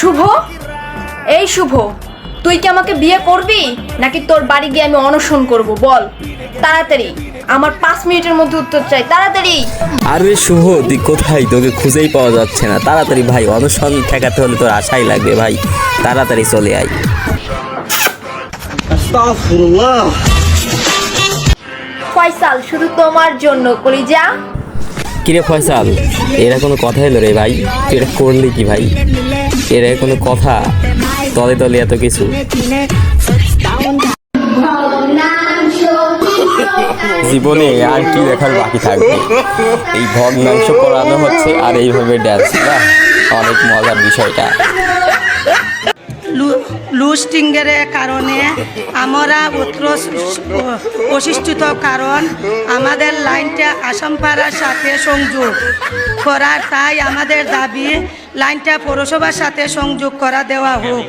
শুভ? এই শুভ তুই কি আমাকে বিয়ে করবি? নাকি তোর বাড়ি গিয়ে আমি অনশন করব? বল। তাড়াতাড়ি। আমার পাঁচ মিনিটের মধ্যে উত্তর চাই। তাড়াতাড়ি। আরে শুভ তুই কোথায়? তোকে খুঁজেই পাওয়া যাচ্ছে না। তাড়াতাড়ি ভাই অনশন ঠেকাতে হলে তোর আশাই লাগবে ভাই। তাড়াতাড়ি চলে আয়। ফয়সাল শুধু তোমার জন্য। কলিজা? কিরে ফয়সাল এরা কোনো কথা এলো রে ভাই? তুই এটা করলি কি ভাই? এরা কোনো কথা তলে তলে এত কিছু। জীবনে আর কি দেখার বাকি থাকবে? এই ভগ্নাংশ পড়ানো হচ্ছে আর এইভাবে ড্যান্স না অনেক মজার বিষয়টা। লুস্টিংয়ের কারণে আমরা উত্তর অশিষ্টিত কারণ আমাদের লাইনটা আসামপাড়ার সাথে সংযোগ করার, তাই আমাদের দাবি লাইনটা পৌরসভার সাথে সংযোগ করা দেওয়া হোক।